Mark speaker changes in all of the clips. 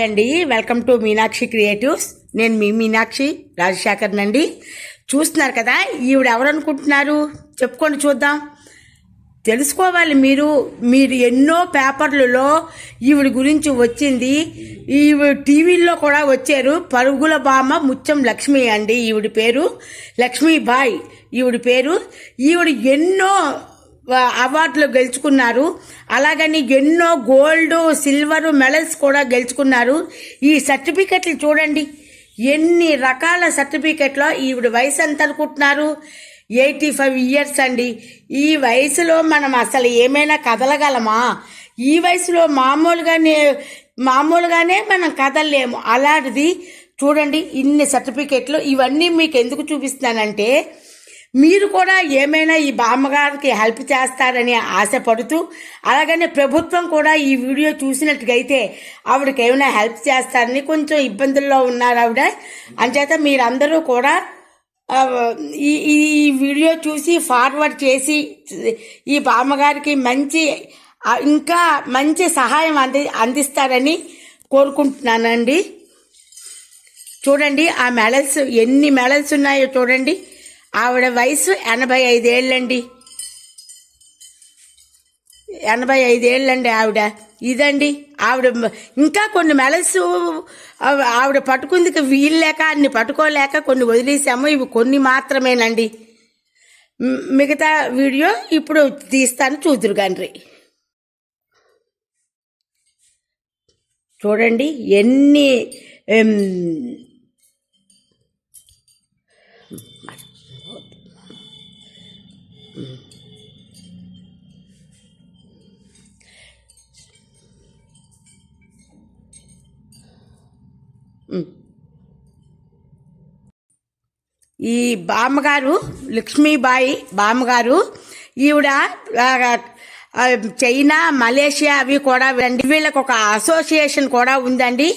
Speaker 1: Hi అండి. Welcome to Meenakshi creatives నేను మీ మీనాక్షి రాజశేఖర్ నండి. చూస్తున్నారు కదా ఈవిడ ఎవరనుకుంటున్నారు? చెప్పుకోండి చూద్దాం. తెలుసుకోవాలి మీరు. మీరు ఎన్నో పేపర్లలో ఈవిడ గురించి వచ్చింది. ఈవిడ టీవీల్లో కూడా వచ్చారు. పరుగుల బామ్మ ముత్యం లక్ష్మి అండి ఈవిడ పేరు. లక్ష్మీబాయ్ ఈవిడ పేరు. ఈవిడ ఎన్నో అవార్డులు గెలుచుకున్నారు. అలాగని ఎన్నో గోల్డ్ సిల్వర్ మెడల్స్ కూడా గెలుచుకున్నారు. ఈ సర్టిఫికెట్లు చూడండి. ఎన్ని రకాల సర్టిఫికెట్లో ఈవిడ వయసు ఎంత అనుకుంటున్నారు? ఎయిటీ ఫైవ్ ఇయర్స్ అండి. ఈ వయసులో మనం అసలు ఏమైనా కదలగలమా? ఈ వయసులో మామూలుగానే మామూలుగానే మనం కదలలేము. అలాంటిది చూడండి ఇన్ని సర్టిఫికెట్లు. ఇవన్నీ మీకు ఎందుకు చూపిస్తున్నానంటే మీరు కూడా ఏమైనా ఈ బామ్మగారికి హెల్ప్ చేస్తారని ఆశపడుతూ అలాగనే ప్రభుత్వం కూడా ఈ వీడియో చూసినట్టుగైతే ఆవిడకి ఏమైనా హెల్ప్ చేస్తారని కొంచెం ఇబ్బందుల్లో ఉన్నారు ఆవిడ. అంచేత మీరందరూ కూడా ఈ ఈ వీడియో చూసి ఫార్వర్డ్ చేసి ఈ బామ్మగారికి మంచి ఇంకా మంచి సహాయం అంది అందిస్తారని కోరుకుంటున్నానండి. చూడండి ఆ మెడల్స్ ఎన్ని మెడల్స్ ఉన్నాయో చూడండి. ఆవిడ వయసు ఎనభై ఐదేళ్ళండి. ఎనభై ఐదేళ్ళండి ఆవిడ. ఇదండి ఆవిడ ఇంకా కొన్ని మెలసు ఆవిడ పట్టుకుందికి వీల్లేక అన్ని పట్టుకోలేక కొన్ని వదిలేసాము. ఇవి కొన్ని మాత్రమేనండి. మిగతా వీడియో ఇప్పుడు తీస్తాను చూదురు గండ్రి. చూడండి ఎన్ని ఈ బామ్మగారు లక్ష్మీబాయి బామ్మగారు ఈవిడ చైనా మలేషియా అవి కూడా అండి. వీళ్ళకి ఒక అసోసియేషన్ కూడా ఉందండి.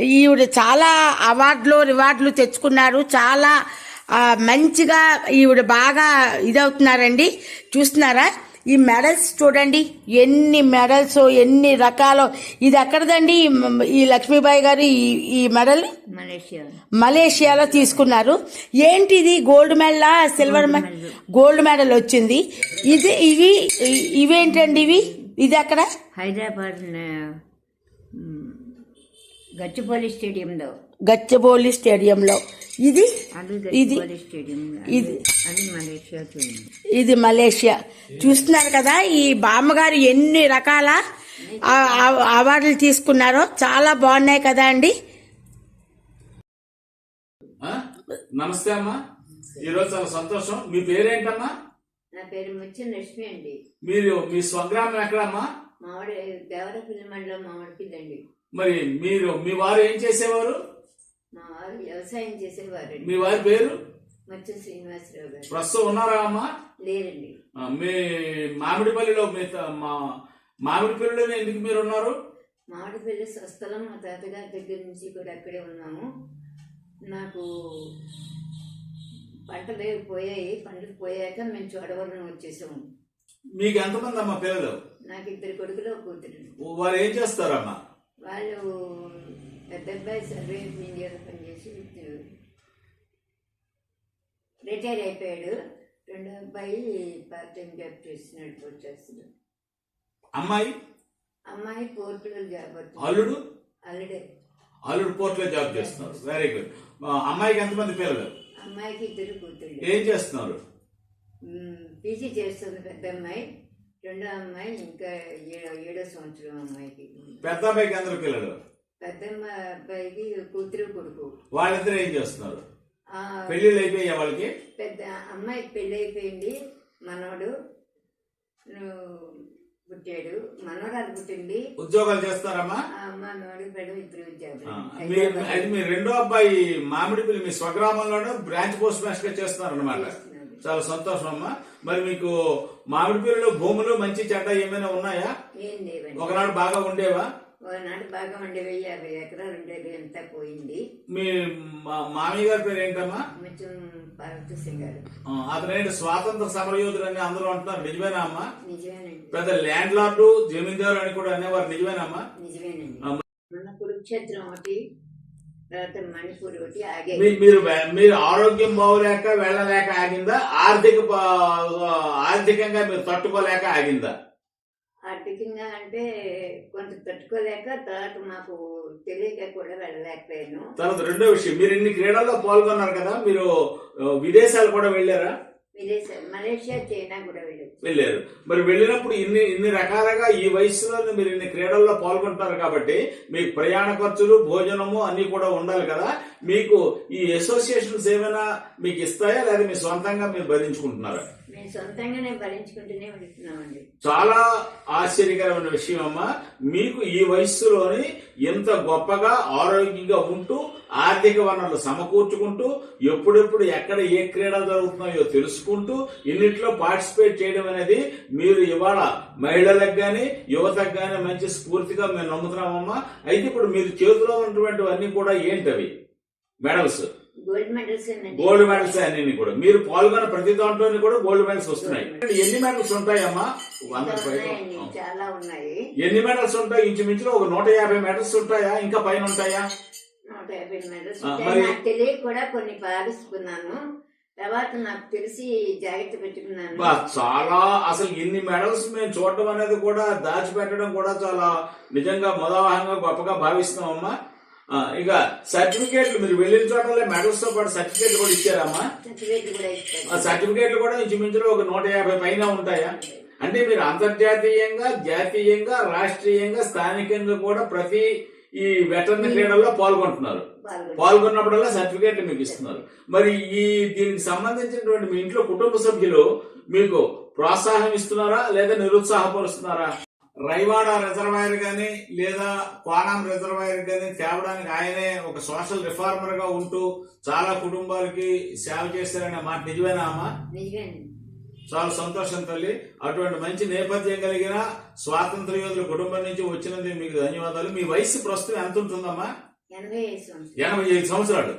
Speaker 1: ఈవిడ చాలా అవార్డులు రివార్డులు తెచ్చుకున్నారు. చాలా మంచిగా ఈవిడ బాగా ఇదవుతున్నారండి. చూస్తున్నారా? ఈ మెడల్స్ చూడండి ఎన్ని మెడల్స్ ఎన్ని రకాలు. ఇది ఎక్కడదండి? ఈ లక్ష్మీబాయి గారు ఈ ఈ మెడల్
Speaker 2: మలేషియా
Speaker 1: మలేషియాలో. తీసుకున్నారు. ఏంటిది? Gold medal silver medal gold medal వచ్చింది. ఇది ఇవి ఇవేంటండి ఇవి? ఇది అక్కడ
Speaker 2: హైదరాబాద్ గచ్చిబౌలి స్టేడియంలో.
Speaker 1: గచ్చబౌలి స్టేడియంలో. ఇది? ఇది ఇది
Speaker 2: మలేషియా చూడండి
Speaker 1: ఇది మలేషియా. చూస్తున్నారు కదా ఈ బామ్మగారు ఎన్ని రకాల అవార్డులు తీసుకున్నారో చాలా బాగున్నాయి కదా అండి?
Speaker 3: నమస్తే అమ్మా. ఈరోజు చాలా సంతోషం. మీ పేరేంటమ్మా?
Speaker 2: నా పేరు ముచ్చిన లక్ష్మి అండి.
Speaker 3: మీరు మీ స్వగ్రామం ఎక్కడమ్మా?
Speaker 2: మామిడి దేవరపల్లి మండలం మామిడిపిల్లండి
Speaker 3: మరి మీరు మీ వారు ఏం చేసేవారు?
Speaker 2: మా వారు వ్యవసాయం చేసేవారండి.
Speaker 3: మీ వారి పేరు?
Speaker 2: మచ్చ శ్రీనివాసరావు గారు.
Speaker 3: ప్రస్తుతం ఉన్నారా అమ్మా?
Speaker 2: లేరండి.
Speaker 3: ఆ, మీ మామిడిపల్లిలో మీ త- మా మామిడిపల్లిలోనే ఎందుకు మీరు ఉన్నారు?
Speaker 2: మామిడిపల్లి స్వస్థలం మా తాతగారి దగ్గర నుంచి కూడా అక్కడే ఉన్నాము. నాకు పంటలు ఏవి పోయాయి. పంటలు పోయాక మేము చోడవరం వచ్చేసాము.
Speaker 3: మీకు ఎంతమంది అమ్మా పిల్లలు?
Speaker 2: నాకు ఇద్దరు కొడుకులు ఒక కూతురు.
Speaker 3: వారు ఏం చేస్తారమ్మా?
Speaker 2: వాళ్ళు పెద్ద అబ్బాయి సర్వే ఇండియాలో పనిచేసి రిటైర్ అయిపోయాడు రెండో అబ్బాయి పార్ట్ టైం జాబ్ చేస్తున్నాడు పోస్ట్ చేస్తున్నాడు
Speaker 3: అమ్మాయి?
Speaker 2: అమ్మాయి పోర్టులో జాబ్
Speaker 3: అల్లుడు?
Speaker 2: అల్లుడే.
Speaker 3: అల్లుడు పోర్ట్లో జాబ్ చేస్తున్నారు వెరీ గుడ్ అమ్మాయికి ఎంతమంది పిల్లలు?
Speaker 2: అమ్మాయికి ఇద్దరు కూతుళ్ళు.
Speaker 3: ఏం చేస్తున్నారు?
Speaker 2: పీజీ చేస్తుంది పెద్ద అమ్మాయి. రెండో అమ్మాయి ఇంకా ఏడో సంవత్సరం అమ్మాయికి.
Speaker 3: పెద్ద అబ్బాయికి అందరు పిల్లలు?
Speaker 2: పెద్ద అమ్మాయి అబ్బాయికి కూతురు కొడుకు.
Speaker 3: వాళ్ళిద్దరు ఏం చేస్తున్నారు?
Speaker 2: ఆ
Speaker 3: పెళ్ళిళ్ళు అయిపోయాయి వాళ్ళకి?
Speaker 2: పెద్ద అమ్మాయికి పెళ్ళి అయిపోయింది. నువ్వు పుట్టాడు. మనవరాలు పుట్టింది.
Speaker 3: ఉద్యోగాలు చేస్తారమ్మా?
Speaker 2: అమ్మాయి మనవడు పెళ్ళి ఇద్దరు ఉద్యోగులు.
Speaker 3: అది మీ రెండో అబ్బాయి మామిడిపల్లి మీ స్వగ్రామంలోనే బ్రాంచ్ పోస్ట్ మాస్టర్గా చేస్తున్నారు అనమాట. చాలా సంతోషం అమ్మా. మరి మీకు మామిడిపల్లిలో భూములు మంచి చెడ్డ ఏమైనా ఉన్నాయా? ఒకనాడు బాగా ఉండేవా?
Speaker 2: ఒకనాడు బాగా ఉండేవి యాభై ఎకరాలు ఉండేది అంతా పోయింది.
Speaker 3: మీ మా- మామయ్య గారి పేరు ఏంటమ్మా?
Speaker 2: కొంచెం పార్వతి సింగ్ గారు.
Speaker 3: ఆ, అతను స్వాతంత్ర సమరయోధుడు అని అందరూ అంటున్నారు. నిజమేనా అమ్మా?
Speaker 2: నిజమేనండి.
Speaker 3: పెద్ద ల్యాండ్ లార్డు జమీందారు అని కూడా అనేవారు. నిజమేనా అమ్మా?
Speaker 2: నిజమేనండి. మన కురుక్షేత్రం ఒకటి
Speaker 3: మీరు మీరు ఆరోగ్యం బాగోలేక వెళ్ళలేక ఆగిందా? ఆర్థిక ఆర్థికంగా మీరు తట్టుకోలేక ఆగిందా?
Speaker 2: ఆర్థికంగా అంటే కొంత తట్టుకోలేక తర్వాత మాకు తెలియక కూడా వెళ్ళలేకపోయాను.
Speaker 3: తర్వాత రెండో విషయం మీరు ఇన్ని క్రీడల్లో పాల్గొన్నారు కదా మీరు విదేశాలు కూడా వెళ్ళారా?
Speaker 2: విదేశ మలేషియా చైనా కూడా వెళ్ళొచ్చు.
Speaker 3: వెళ్ళారు. మరి వెళ్ళినప్పుడు ఇన్ని ఇన్ని రకాలుగా ఈ వయసులో మీరు ఇన్ని క్రీడల్లో పాల్గొంటారు కాబట్టి మీకు ప్రయాణ ఖర్చులు భోజనము అన్ని కూడా ఉండాలి కదా. మీకు ఈ అసోసియేషన్స్ ఏమైనా మీకు ఇస్తాయా లేదా మీ సొంతంగా మీరు భరించుకుంటున్నారా? చాలా ఆశ్చర్యకరమైన విషయం అమ్మా. మీకు ఈ వయస్సులోని ఎంత గొప్పగా ఆరోగ్యంగా ఉంటూ ఆర్థిక వనరులు సమకూర్చుకుంటూ ఎప్పుడెప్పుడు ఎక్కడ ఏ క్రీడలు జరుగుతున్నాయో తెలుసుకుంటూ ఇన్నిట్లో పార్టిసిపేట్ చేయడం అనేది మీరు ఇవాళ మహిళలకు కానీ యువతకు కానీ మంచి స్ఫూర్తిగా మేము నమ్ముతున్నామమ్మా అయితే ఇప్పుడు మీరు చేతిలో ఉన్నటువంటివన్నీ కూడా ఏంటవి? Medals
Speaker 2: gold medals
Speaker 3: gold medals అన్ని కూడా. మీరు పాల్గొన్న ప్రతి దాంట్లోని కూడా గోల్డ్ మెడల్స్ వస్తున్నాయి. ఎన్ని మెడల్స్ ఉంటాయమ్మా? వంద
Speaker 2: చాలా ఉన్నాయి.
Speaker 3: ఎన్ని మెడల్స్ ఉంటాయి? ఇంచుమించులో ఒక నూట యాభై మెడల్స్ ఉంటాయా? ఇంకా పైన ఉంటాయా?
Speaker 2: నూట యాభై మెడల్స్
Speaker 3: ఆ,
Speaker 2: ఉంటాయి.
Speaker 3: మరి-
Speaker 2: నాకు తెలియక కూడా కొన్ని పాలిస్తున్నాను. తర్వాత నాకు తెలిసి జాగ్రత్త పెట్టుకున్నాను.
Speaker 3: చాలా అసలు ఇన్ని మెడల్స్ మేము చూడడం అనేది కూడా దాచిపెట్టడం కూడా చాలా నిజంగా మొదవాహంగా గొప్పగా భావిస్తున్నామమ్మా ఇక సర్టిఫికేట్లు మీరు వెళ్ళిన చోటలే మెడల్స్తో పాటు సర్టిఫికేట్లు కూడా ఇచ్చారమ్మా?
Speaker 2: సర్టిఫికేట్
Speaker 3: ఆ సర్టిఫికేట్లు కూడా ఇంచుమించులో ఒక నూట యాభై పైన ఉంటాయా? అంటే మీరు అంతర్జాతీయంగా జాతీయంగా రాష్ట్రీయంగా స్థానికంగా కూడా ప్రతి ఈ వెటర్నరీ క్రీడల్లో పాల్గొంటున్నారు. పాల్గొన్నప్పుడల్లా సర్టిఫికేట్లు మీకు ఇస్తున్నారు. మరి ఈ దీనికి సంబంధించినటువంటి మీ ఇంట్లో కుటుంబ సభ్యులు మీకు ప్రోత్సాహం ఇస్తున్నారా లేదా నిరుత్సాహపరుస్తున్నారా? రైవాడ రిజర్వాయర్ గాని లేదా కోణం రిజర్వాయర్ గాని తేవడానికి ఆయనే ఒక సోషల్ రిఫార్మర్గా ఉంటూ చాలా కుటుంబాలకి సేవ చేస్తారనే మాట నిజమేనా అమ్మా? చాలా సంతోషం తల్లి. అటువంటి మంచి నేపథ్యం కలిగిన స్వాతంత్ర యోధుల కుటుంబం నుంచి వచ్చినందుకు మీకు ధన్యవాదాలు. మీ వయసు ప్రస్తుతం ఎంత ఉంటుందమ్మా?
Speaker 2: ఎనభై ఐదు సంవత్సరాలు.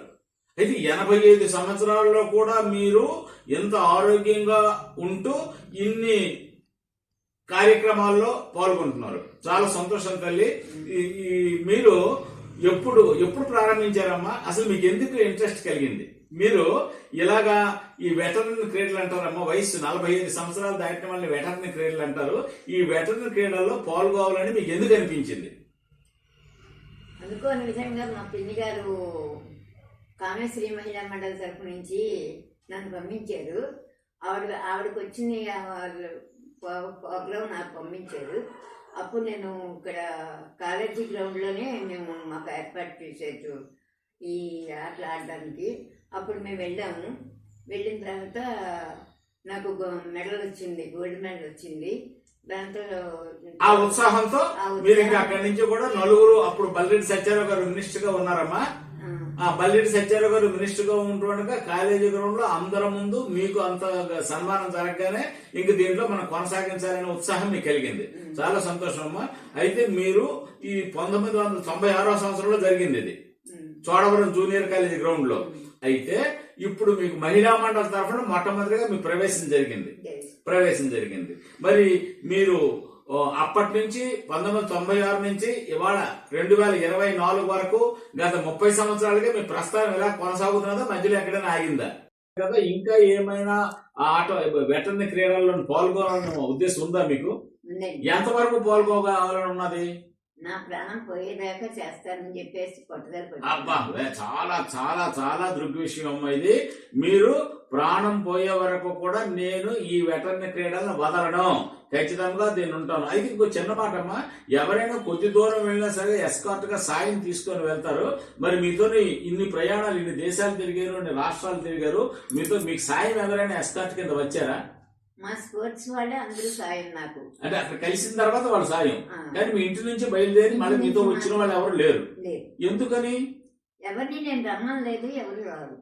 Speaker 3: అయితే ఎనభై ఐదు సంవత్సరాల్లో కూడా మీరు ఎంత ఆరోగ్యంగా ఉంటూ ఇన్ని కార్యక్రమాల్లో పాల్గొంటున్నారు. చాలా సంతోషం తల్లి. ఈ- మీరు ఎప్పుడు ఎప్పుడు ప్రారంభించారమ్మా? అసలు మీకు ఎందుకు ఇంట్రెస్ట్ కలిగింది? మీరు ఇలాగా ఈ వెటర్నరీ క్రీడలు అంటారమ్మా వయసు నలభై ఐదు సంవత్సరాలు దాటిన వాళ్ళని వెటర్నరీ క్రీడలు అంటారు. ఈ వెటర్నరీ క్రీడల్లో పాల్గొవాలని మీకు ఎందుకు అనిపించింది?
Speaker 2: అనుకోని విధంగా మా పిన్ని గారు కామేశ్వరి మహిళా మండలి తరపు నుంచి నన్ను పంపించారు. ఆవిడ ఆవిడకి వచ్చిన ప్రోగ్రాం నాకు పంపించారు. అప్పుడు నేను ఇక్కడ కాలేజీ గ్రౌండ్లోనే మేము మాకు ఏర్పాటు చేసేది ఈ ఆటలు ఆడడానికి. అప్పుడు మేము వెళ్ళాము. వెళ్ళిన తర్వాత నాకు మెడల్ వచ్చింది గోల్డ్ మెడల్ వచ్చింది. దాంతో
Speaker 3: ఆ ఉత్సాహంతో. మీరు ఇంకా అక్కడి నుంచి కూడా నలుగురు అప్పుడు బల్రెడ్డి సత్యారావు గారు మినిస్టర్గా ఉన్నారమ్మా.
Speaker 2: ఆ,
Speaker 3: బల్రెడ్డి సత్యారావు గారు మినిస్టర్గా ఉంటుండగా కాలేజీ గ్రౌండ్లో అందరి ముందు మీకు అంత సన్మానం జరగగానే ఇంక దీంట్లో మనం కొనసాగించాలనే ఉత్సాహం మీకు కలిగింది. చాలా సంతోషం అమ్మా. అయితే మీరు ఈ పంతొమ్మిది వందల తొంభై ఆరో సంవత్సరంలో జరిగింది ఇది. చోడవరం జూనియర్ కాలేజీ గ్రౌండ్లో అయితే ఇప్పుడు మీకు మహిళా మండలి తరఫున మొట్టమొదటిగా మీ ప్రవేశం జరిగింది. ప్రవేశం జరిగింది. మరి మీరు అప్పటి నుంచి పంతొమ్మిది వందల తొంభై ఆరు నుంచి ఇవాళ రెండు వేల ఇరవై నాలుగు వరకు గత ముప్పై సంవత్సరాలుగా మీ ప్రస్థానం ఎలా కొనసాగుతున్నదో మధ్యలో ఎక్కడైనా ఆగిందా? కదా ఇంకా ఏమైనా ఆ ఆట వెటర్నరీ క్రీడల్లో పాల్గొనాలన్న ఉద్దేశం ఉందా మీకు? ఎంతవరకు పాల్గొనాలని ఉన్నది?
Speaker 2: నా ప్రాణం పోయేదాకా చేస్తానని చెప్పేసి పట్టుదల
Speaker 3: అబ్బా చాలా చాలా చాలా దృగ్విషయం అమ్మ ఇది. మీరు ప్రాణం పోయే వరకు కూడా నేను ఈ వెటర్ని క్రీడలను వదలడం ఖచ్చితంగా దీన్ని ఉంటాను. అయితే ఇంకో చిన్న మాట అమ్మా. ఎవరైనా కొద్ది దూరం వెళ్ళినా సరే ఎస్కార్ట్గా సాయం తీసుకొని వెళ్తారు. మరి మీతో ఇన్ని ప్రయాణాలు ఇన్ని దేశాలు తిరిగారు ఇన్ని రాష్ట్రాలు తిరిగారు. మీతో మీకు సాయం ఎవరైనా ఎస్కార్ట్ కింద వచ్చారా?
Speaker 2: మా స్పోర్ట్స్ వాళ్ళే అందరూ సాయం నాకు.
Speaker 3: అంటే అక్కడ కలిసిన తర్వాత వాళ్ళ సాయం. కానీ మీ ఇంటి నుంచి బయలుదేరి మళ్ళీ మీతో వచ్చిన వాళ్ళు ఎవరు లేరు. ఎందుకని?
Speaker 2: ఎవరిని నేను రమ్మని లేదు ఎవరు రారు.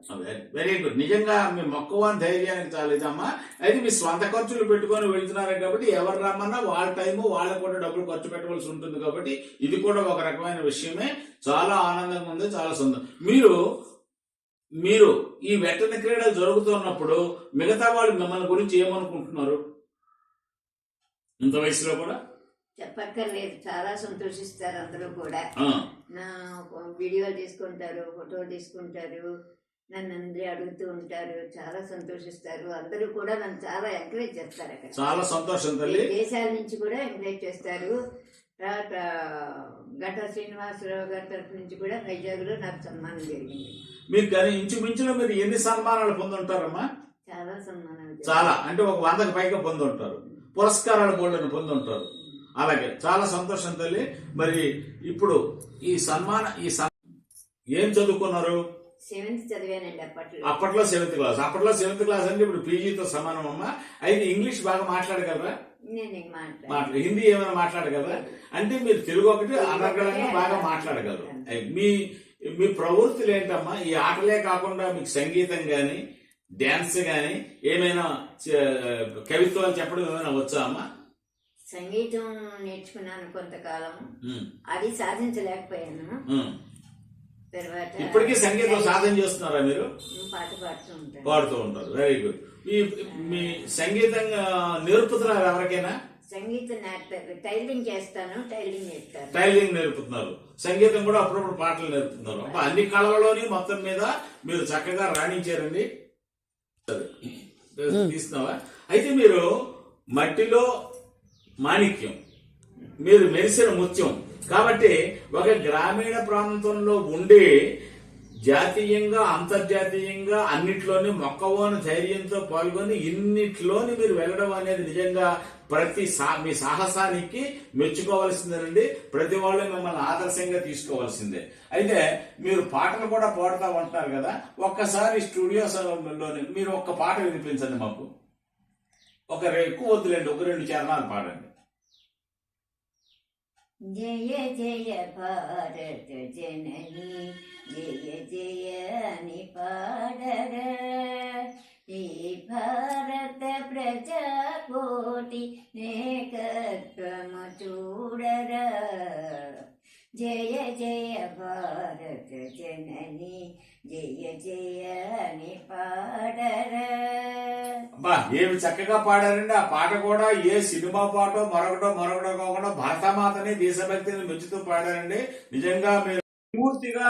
Speaker 3: Very good. నిజంగా మీ మక్కువ ధైర్యానికి చాలా ఇదమ్మా అయితే మీ స్వంత ఖర్చులు పెట్టుకొని వెళ్తున్నారు కాబట్టి ఎవరు రమ్మన్నా వాళ్ళ టైము వాళ్ళకు కూడా డబ్బులు ఖర్చు పెట్టవలసి ఉంటుంది కాబట్టి ఇది కూడా ఒక రకమైన విషయమే. చాలా ఆనందంగా ఉంది చాలా సంతోషం. మీరు మీరు ఈ వెట్టని క్రీడలు జరుగుతున్నప్పుడు మిగతా వాళ్ళు మిమ్మల్ని గురించి ఏమనుకుంటున్నారు? ఇంత వయసులో కూడా?
Speaker 2: చెప్పక్కర్లేదు. చాలా సంతోషిస్తారు అందరూ కూడా. నా వీడియోలు తీసుకుంటారు ఫోటోలు తీసుకుంటారు నన్ను అందరూ అడుగుతూ ఉంటారు. చాలా సంతోషిస్తారు. అందరూ కూడా నన్ను చాలా ఎంకరేజ్ చేస్తారు అక్కడ.
Speaker 3: చాలా సంతోషం తల్లి.
Speaker 2: దేశాల నుంచి కూడా ఎంకరేజ్ చేస్తారు. తర్వాత గట శ్రీనివాసరావు గారి తరఫు నుంచి కూడా వైజాగ్లో నాకు సన్మానం జరిగింది.
Speaker 3: మీకు కానీ ఇంచుమించులో మీరు ఎన్ని సన్మానాలు పొందుంటారమ్మా?
Speaker 2: చాలా
Speaker 3: అంటే ఒక వందకు పైగా పొందుంటారు. పురస్కారాలు బోర్డును పొందుంటారు. అలాగే చాలా సంతోషం తల్లి. మరి ఇప్పుడు ఈ సన్మాన ఈ ఏం చదువుకున్నారు?
Speaker 2: అప్పట్లో.
Speaker 3: Seventh class. అప్పట్లో సెవెంత్ క్లాస్ అంటే ఇప్పుడు పీజీతో సమానం అమ్మా. అయితే ఇంగ్లీష్ బాగా మాట్లాడగలరా? హిందీ ఏమైనా మాట్లాడగలరా? అంటే మీరు తెలుగు ఒకటి అనర్గళంగా బాగా మాట్లాడగలరు. మీ మీ ప్రవృత్తులు ఏంటమ్మా? ఈ ఆటలే కాకుండా మీకు సంగీతం గాని డ్యాన్స్ గాని ఏమైనా కవిత్వాలు చెప్పడం ఏమైనా వచ్చా అమ్మా?
Speaker 2: సంగీతం నేర్చుకున్నాను కొంతకాలం. అది సాధించలేకపోయాను.
Speaker 3: ఇప్పటికీ సంగీతం సాధన చేస్తున్నారా మీరు?
Speaker 2: పాడుతూ
Speaker 3: ఉంటారు. వెరీ గుడ్ మీ సంగీతం ఆ, నేర్పుతున్నారు ఎవరికైనా?
Speaker 2: సంగీతం నేర్పారు టైలరింగ్ చేస్తాను చేస్తాను
Speaker 3: టైలింగ్ నేర్పుతున్నారు. సంగీతం కూడా అప్పుడప్పుడు పాటలు నేర్పుతున్నారు. అబ్బా, అన్ని కళలలోని మొత్తం మీద మీరు చక్కగా రాణించారండి. తీస్తున్నావా? అయితే మీరు మట్టిలో మాణిక్యం. మీరు మెరిసిన ముత్యం. కాబట్టి ఒక గ్రామీణ ప్రాంతంలో ఉండి జాతీయంగా అంతర్జాతీయంగా అన్నిట్లోనే మొక్కవోని ధైర్యంతో పాల్గొని ఇన్నిట్లోని మీరు వెళ్ళడం అనేది నిజంగా ప్రతి సా- మీ సాహసానికి మెచ్చుకోవాల్సిందేనండి. ప్రతి వాళ్ళు మిమ్మల్ని ఆదర్శంగా తీసుకోవాల్సిందే. అయితే మీరు పాటలు కూడా పాడుతూ ఉంటారు కదా. ఒక్కసారి స్టూడియోలోని మీరు ఒక్క పాట వినిపించండి మాకు. ఒక ఎక్కువ వద్దులేండి ఒక రెండు చరణాలు పాడండి.
Speaker 2: జయ జయ భారత జనని జయ జయ అని పాడర ఈ భారత ప్రజాకోటి నేకత్వము చూడర జయ జయ భారత జనని జయ జయ అని
Speaker 3: అబ్బా ఏమి చక్కగా పాడారండి. ఆ పాట కూడా ఏ సినిమా పాటో మరొకటో మరొకటో కాకుండా భారతమాతని దేశభక్తిని మెచ్చుతూ పాడారండి. నిజంగా మీరు పూర్తిగా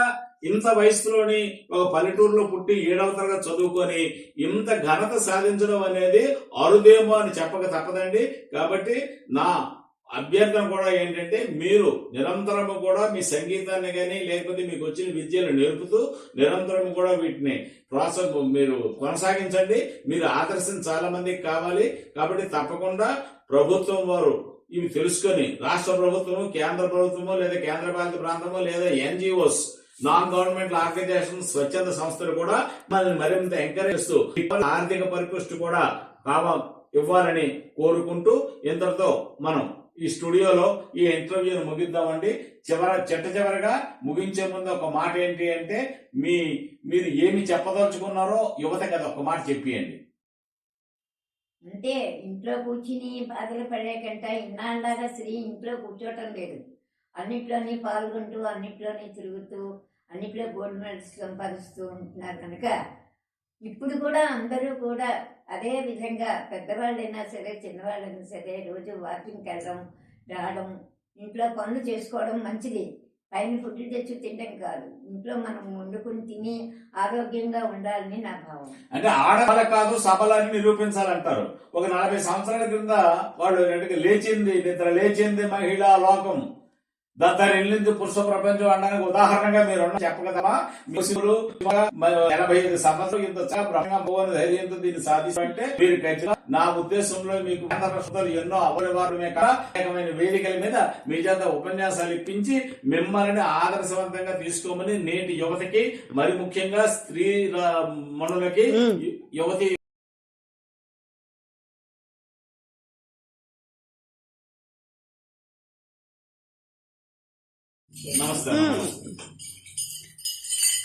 Speaker 3: ఇంత వయసులోని ఒక పల్లెటూరులో పుట్టి ఏడవ తరగతి చదువుకొని ఇంత ఘనత సాధించడం అనేది అరుదేమో అని చెప్పక తప్పదండి. కాబట్టి నా అభ్యర్థన కూడా ఏంటంటే మీరు నిరంతరము కూడా మీ సంగీతాన్ని కానీ లేకపోతే మీకు వచ్చిన విద్యను నేర్పుతూ నిరంతరం కూడా వీటిని ప్రాసెస్ మీరు కొనసాగించండి. మీరు ఆదర్శం చాలా మందికి కావాలి. కాబట్టి తప్పకుండా ప్రభుత్వం వారు ఇవి తెలుసుకొని రాష్ట్ర ప్రభుత్వము కేంద్ర ప్రభుత్వము లేదా కేంద్ర పాలిత ప్రాంతము లేదా ఎన్జిఓస్ నాన్ గవర్నమెంట్ ఆర్గనైజేషన్ స్వచ్ఛంద సంస్థలు కూడా మనల్ని మరింత ఎంకరేజ్ చేస్తూ ఆర్థిక పరిపుష్టి కూడా కావ ఇవ్వాలని కోరుకుంటూ ఇంతటితో మనం ఈ స్టూడియోలో ఈ ఇంటర్వ్యూను ముగిద్దామండి. చివర చిట్ట చివరగా ముగించే ముందు ఒక మాట ఏంటి అంటే మీ మీరు ఏమి చెప్పదలుచుకున్నారో యువత కదా ఒక మాట చెప్పియండి.
Speaker 2: అంటే ఇంట్లో కూర్చుని బాధలు పడే కంటే ఇన్నాళ్ళగా స్త్రీ ఇంట్లో కూర్చోటం లేదు. అన్నిట్లోని పాల్గొంటూ అన్నిట్లోని తిరుగుతూ అన్నిట్లో గోల్డ్ మెడల్స్ సంపాదిస్తూ ఉంటున్నారు కనుక ఇప్పుడు కూడా అందరూ కూడా అదే విధంగా పెద్దవాళ్ళైనా సరే చిన్నవాళ్ళైనా సరే రోజు వాకింగ్కి వెళ్ళడం రావడం ఇంట్లో పనులు చేసుకోవడం మంచిది. పైన ఫుడ్ తెచ్చి తినడం కాదు. ఇంట్లో మనం వండుకుని తిని ఆరోగ్యంగా ఉండాలని నా భావం
Speaker 3: అంటే ఆడవాళ్ళ కాదు సబలాన్ని నిరూపించాలంటారు. ఒక నలభై సంవత్సరాల క్రింద వాళ్ళు లేచింది నిద్ర లేచింది మహిళా లోకం. వెళ్ళింది పురుష ప్రపంచం అనడానికి ఉదాహరణగా మీరు చెప్పగలమా ముస్లింలు ఎనభై ఐదు సంవత్సరాలు ఇంత ధైర్యంతో దీన్ని సాధించాలంటే మీరు ఖచ్చితంగా నా ఉద్దేశంలో మీకు ఎన్నో అపరివారమే కాక అనేకమైన వేదికల మీద మీ చేత ఉపన్యాసాలు ఇప్పించి మిమ్మల్ని ఆదర్శవంతంగా తీసుకోమని నేటి యువతకి మరి ముఖ్యంగా స్త్రీ మనులకి యువతి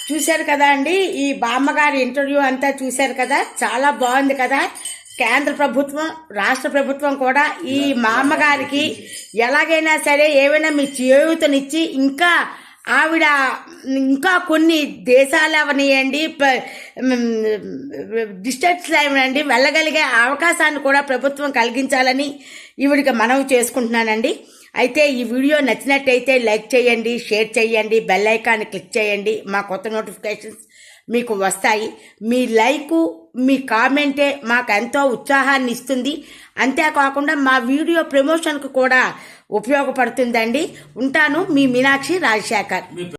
Speaker 1: చూశారు కదా అండి ఈ బామ్మగారి ఇంటర్వ్యూ అంతా చూశారు కదా చాలా బాగుంది కదా. కేంద్ర ప్రభుత్వం రాష్ట్ర ప్రభుత్వం కూడా ఈ మా అమ్మగారికి ఎలాగైనా సరే ఏమైనా మీ చేయూతనిచ్చి ఇంకా ఆవిడ ఇంకా కొన్ని దేశాలు అవనియండి డిస్ట్రిక్ట్స్ అవనండి వెళ్ళగలిగే అవకాశాన్ని కూడా ప్రభుత్వం కలిగించాలని ఈవిడికి మనవి చేసుకుంటున్నానండి. అయితే ఈ వీడియో నచ్చినట్టయితే లైక్ చేయండి షేర్ చేయండి బెల్ ఐకాన్ క్లిక్ చేయండి. మా కొత్త నోటిఫికేషన్స్ మీకు వస్తాయి. మీ లైకు మీ కామెంటే మాకు ఎంతో ఉత్సాహాన్ని ఇస్తుంది. అంతేకాకుండా మా వీడియో ప్రమోషన్కు కూడా ఉపయోగపడుతుందండి. ఉంటాను మీ మీనాక్షి రాజశేఖర్.